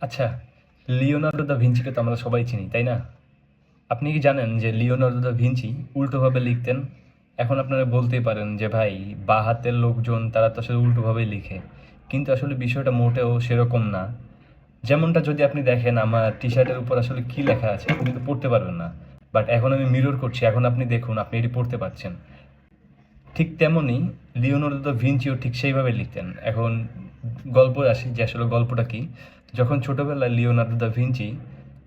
আচ্ছা Leonardo da ভিঞ্চিকে তো আমরা সবাই চিনি, তাই না? আপনি কি জানেন যে লিওনার্দো দা ভিঞ্চি উল্টোভাবে লিখতেন? এখন আপনারা বলতেই পারেন যে ভাই, বা হাতের লোকজন তারা তো আসলে উল্টোভাবেই লিখে। কিন্তু আসলে বিষয়টা মোটেও সেরকম না। যেমনটা যদি আপনি দেখেন, আমার টি শার্টের উপর আসলে কি লেখা আছে, আপনি কিন্তু পড়তে পারবেন না। বাট এখন আমি মিরর করছি, এখন আপনি দেখুন, আপনি এটি পড়তে পারছেন। ঠিক তেমনই লিওনার্দো দা ভিঞ্চিও ঠিক সেইভাবে লিখতেন। এখন গল্প আসি যে আসলে গল্পটা কি। যখন ছোটবেলায় লিওনার্দো দা ভিঞ্চি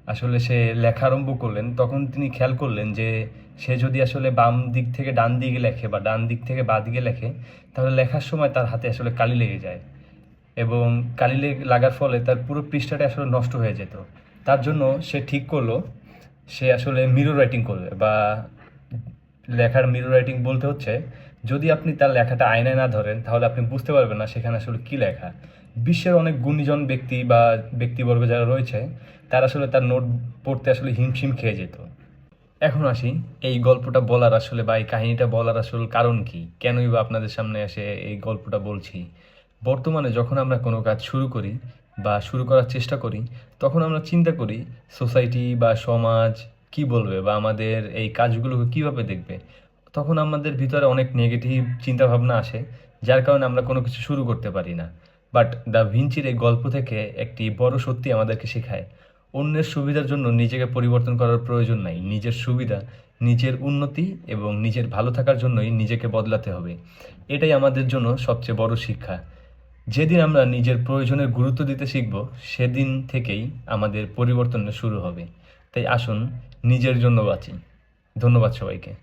আসলে সে লেখা আরম্ভ করলেন, তখন তিনি খেয়াল করলেন যে সে যদি আসলে বাম দিক থেকে ডান দিকে লেখে বা ডান দিক থেকে বা দিকে লেখে, তাহলে লেখার সময় তার হাতে আসলে কালি লেগে যায় এবং কালি লেগ- লাগার ফলে তার পুরো পৃষ্ঠাটা আসলে নষ্ট হয়ে যেত। তার জন্য সে ঠিক করল, সে আসলে মিরর রাইটিং করবে বা লেখার মিরর রাইটিং বলতে হচ্ছে, যদি আপনি তার লেখাটা আয়নায় না ধরেন, তাহলে আপনি বুঝতে পারবেন না সেখানে আসলে কি লেখা। বিশ্বের অনেক গুণীজন ব্যক্তি বা ব্যক্তিবর্গ যারা রয়েছে, তারা আসলে তার নোট পড়তে আসলে হিমশিম খেয়ে যেত। এখন আসি, এই গল্পটা বলার আসলে বা এই কাহিনীটা বলার আসলে কারণ কি? কেনই বা আপনাদের সামনে এসে এই গল্পটা বলছি? বর্তমানে যখন আমরা কোনো কাজ শুরু করি বা শুরু করার চেষ্টা করি, তখন আমরা চিন্তা করি সোসাইটি বা সমাজ কি বলবে বা আমাদের এই কাজগুলোকে কীভাবে দেখবে? তখন আমাদের ভিতরে অনেক নেগেটিভ চিন্তাভাবনা আসে, যার কারণে আমরা কোনো কিছু শুরু করতে পারি না। বাট দ্য ভিঞ্চির এই গল্প থেকে একটি বড় সত্যি আমাদেরকে শেখায়। অন্যের সুবিধার জন্য নিজেকে পরিবর্তন করার প্রয়োজন নাই। নিজের সুবিধা, নিজের উন্নতি এবং নিজের ভালো থাকার জন্যই নিজেকে বদলাতে হবে। এটাই আমাদের জন্য সবচেয়ে বড় শিক্ষা। যেদিন আমরা নিজের প্রয়োজনের গুরুত্ব দিতে শিখব, সেদিন থেকেই আমাদের পরিবর্তনের শুরু হবে। তাই আসুন নিজের জন্য বাঁচি। ধন্যবাদ সবাইকে।